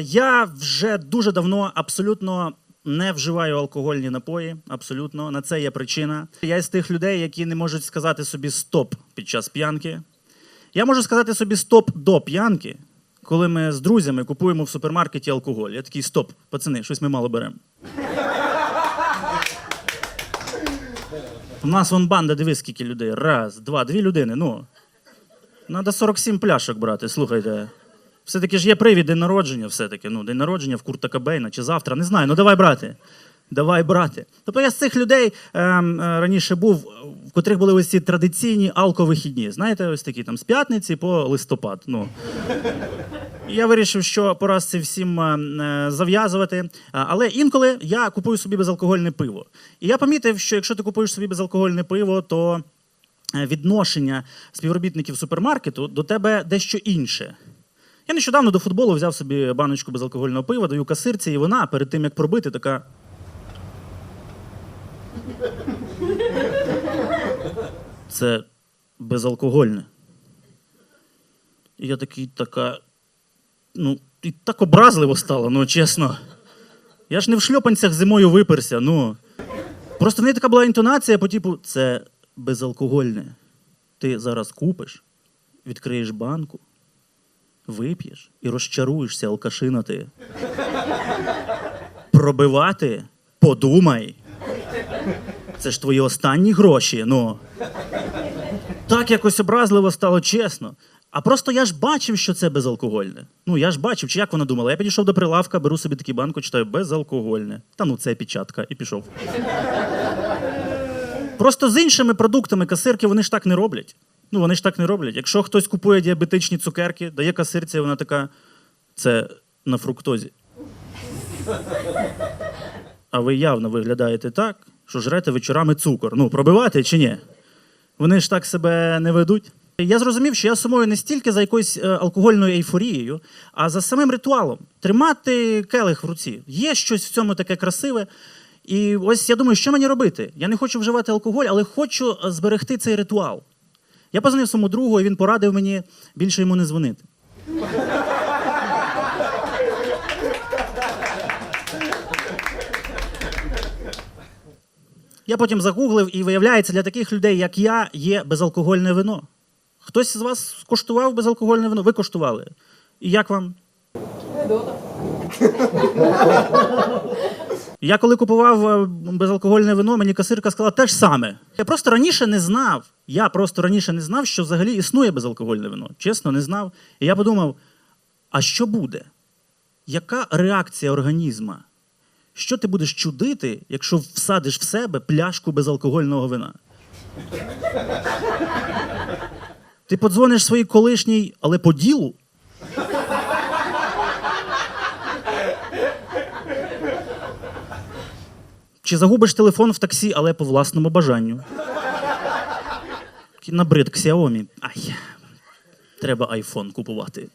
Я вже дуже давно абсолютно не вживаю алкогольні напої. Абсолютно на це є причина. Я із тих людей, які не можуть сказати собі стоп під час п'янки. Я можу сказати собі стоп до п'янки, коли ми з друзями купуємо в супермаркеті алкоголь. Я такий стоп, пацани, щось ми мало беремо. У нас вон банда, дивись, скільки людей. Раз, два, дві людини. Ну. Надо 47 пляшок брати, слухайте. Все-таки ж є привід день народження, все-таки. Ну, день народження в Курта Кабейна чи завтра, не знаю. Ну давай брати. Давай брати. Тобто я з цих людей ем, е, раніше був, в котрих були ось ці традиційні алковихідні. Знаєте, ось такі там з п'ятниці по листопад. Ну. Я вирішив, що пора з цим всім е, е, зав'язувати. Але інколи я купую собі безалкогольне пиво. І я помітив, що якщо ти купуєш собі безалкогольне пиво, то відношення співробітників супермаркету до тебе дещо інше. Я нещодавно до футболу взяв собі баночку безалкогольного пива, даю касирці, і вона перед тим як пробити, така. Це безалкогольне. І я такий така. Ну, і так образливо стало, ну чесно. Я ж не в шльопанцях зимою виперся, ну. Просто в неї така була інтонація по типу, це безалкогольне. Ти зараз купиш, відкриєш банку, вип'єш і розчаруєшся, алкашина ти. Пробивати? Подумай. Це ж твої останні гроші, ну. Так якось образливо стало чесно. А просто я ж бачив, що це безалкогольне. Ну, я ж бачив, чи як вона думала. Я підійшов до прилавка, беру собі таку банку, читаю безалкогольне. Та ну це печатка, і пішов. Просто з іншими продуктами касирки вони ж так не роблять. Ну, вони ж так не роблять. Якщо хтось купує діабетичні цукерки, дає касирці, вона така, це на фруктозі. А ви явно виглядаєте так, що жрете вечорами цукор. Ну, пробивати чи ні? Вони ж так себе не ведуть. Я зрозумів, що я сумую не стільки за якоюсь е, алкогольною ейфорією, а за самим ритуалом. Тримати келих в руці. Є щось в цьому таке красиве. І ось я думаю, що мені робити? Я не хочу вживати алкоголь, але хочу е, зберегти цей ритуал. Я позвонив своєму другу, і він порадив мені більше йому не дзвонити. Я потім загуглив, і виявляється, для таких людей, як я, є безалкогольне вино. Хтось з вас коштував безалкогольне вино? Ви коштували. І як вам? Я коли купував е, безалкогольне вино, мені касирка сказала те ж саме. Я просто раніше не знав. Я просто раніше не знав, що взагалі існує безалкогольне вино. Чесно, не знав. І я подумав: а що буде? Яка реакція організма? Що ти будеш чудити, якщо всадиш в себе пляшку безалкогольного вина? Ти подзвониш своїй колишній, але по ділу? Чи загубиш телефон в таксі, але по власному бажанню? Набрид Xiaomi. Ай, треба айфон купувати.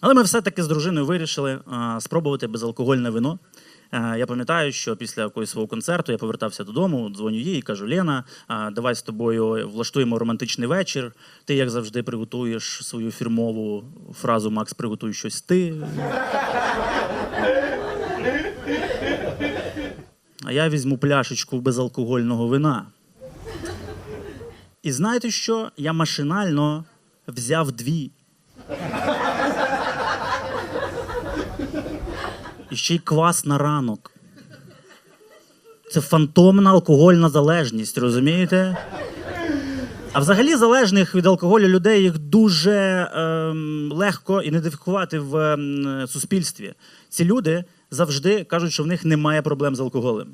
Але ми все-таки з дружиною вирішили а, спробувати безалкогольне вино. Е, Я пам'ятаю, що після якогось свого концерту я повертався додому, дзвоню їй і кажу: Лена, а, давай з тобою влаштуємо романтичний вечір. Ти, як завжди, приготуєш свою фірмову фразу Макс, приготуй щось ти. Я візьму пляшечку безалкогольного вина. І знаєте що? Я машинально взяв дві. І ще й квас на ранок. Це фантомна алкогольна залежність, розумієте? А взагалі залежних від алкоголю людей їх дуже ем, легко ідентифікувати в ем, суспільстві. Ці люди завжди кажуть, що в них немає проблем з алкоголем.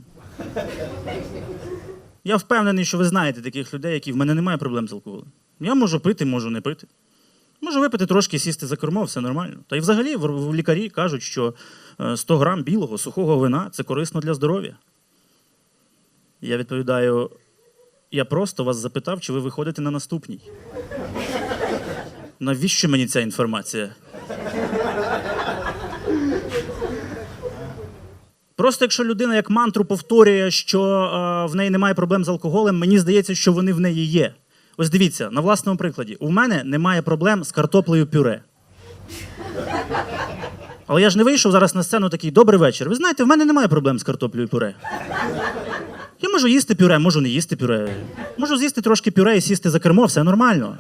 Я впевнений, що ви знаєте таких людей, які в мене немає проблем з алкоголем. Я можу пити, можу не пити. Можу випити трошки, сісти за кермо, все нормально. Та й взагалі лікарі кажуть, що е, 100 грам білого сухого вина це корисно для здоров'я. Я відповідаю: я просто вас запитав, чи ви виходите на наступній. Навіщо мені ця інформація? Просто якщо людина як мантру повторює, що е, в неї немає проблем з алкоголем, мені здається, що вони в неї є. Ось дивіться, на власному прикладі. У мене немає проблем з картоплею пюре. Але я ж не вийшов зараз на сцену такий добрий вечір. Ви знаєте, в мене немає проблем з картоплею пюре. Я можу їсти пюре, можу не їсти пюре. Можу з'їсти трошки пюре і сісти за кермо, все нормально.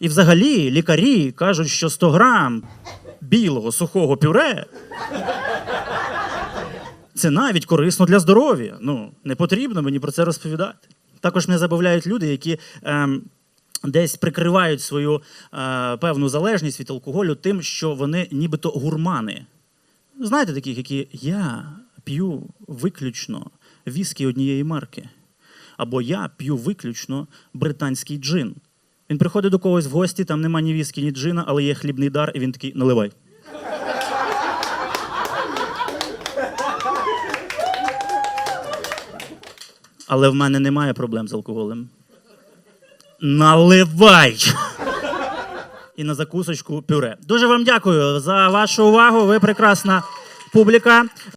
І взагалі лікарі кажуть, що 100 грам білого сухого пюре це навіть корисно для здоров'я. Ну, не потрібно мені про це розповідати. Також мене забавляють люди, які ем, десь прикривають свою е, певну залежність від алкоголю тим, що вони нібито гурмани. Знаєте таких, які я п'ю виключно віскі однієї марки. Або я п'ю виключно британський джин. Він приходить до когось в гості, там нема ні віскі, ні джина, але є хлібний дар, і він такий наливай. Але в мене немає проблем з алкоголем. Наливай! І на закусочку пюре. Дуже вам дякую за вашу увагу. Ви прекрасна публіка.